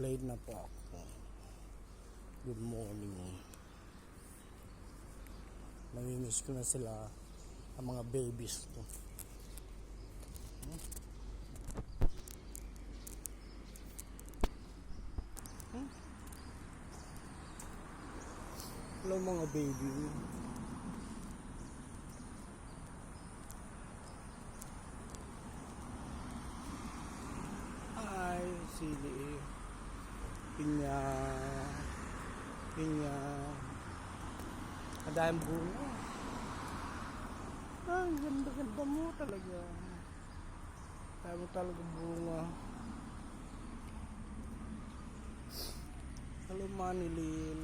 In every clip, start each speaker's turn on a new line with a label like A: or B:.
A: Late na po ako. Good morning. Namimiss ko na sila ang mga babies ko. Hmm? Hello mga baby. Hi, Sili. Pinya. Pinya. Kadayang bunga. Ay, ganda-ganda mo talaga. Kaya mo talaga bunga. Hello, Manilin.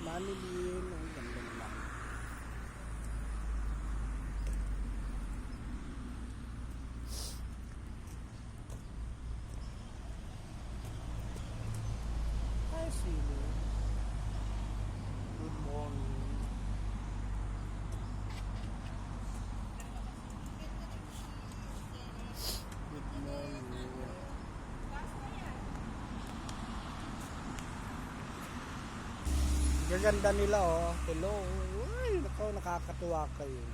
A: Manilin. Ang ganda naman. Sili. Good morning. Good morning. Gaganda nila oh. Hello. Uy, nako nakakatuwa kayo.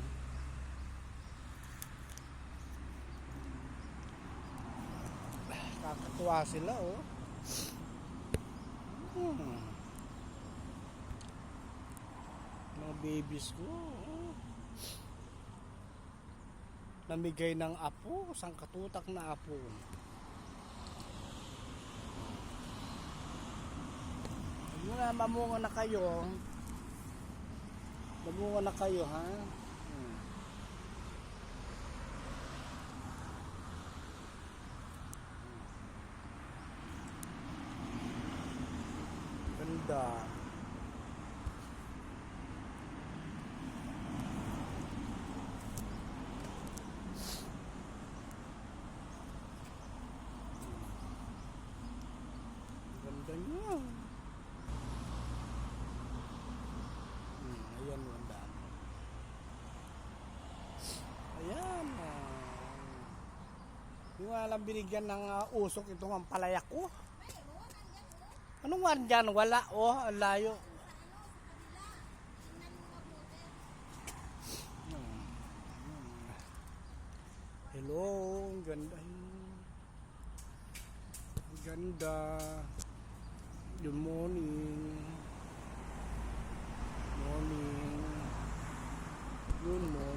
A: Nakakatuwa sila oh. Hmm. Mga babies ko. oh. Namigay ng apo, sang katutak na apo. Huwag na, mamunga na kayo. Mamunga na kayo, ha? Hmm. Ganda. Ganda niya. Hmm, ayan yung daan. Ayan. ah. Yung alam binigyan ng ah, usok itong ang palayak ko. Anong nga dyan? Wala. Oh, layo. Hello, ang ganda. Ang ganda. Good morning. Morning. Good morning.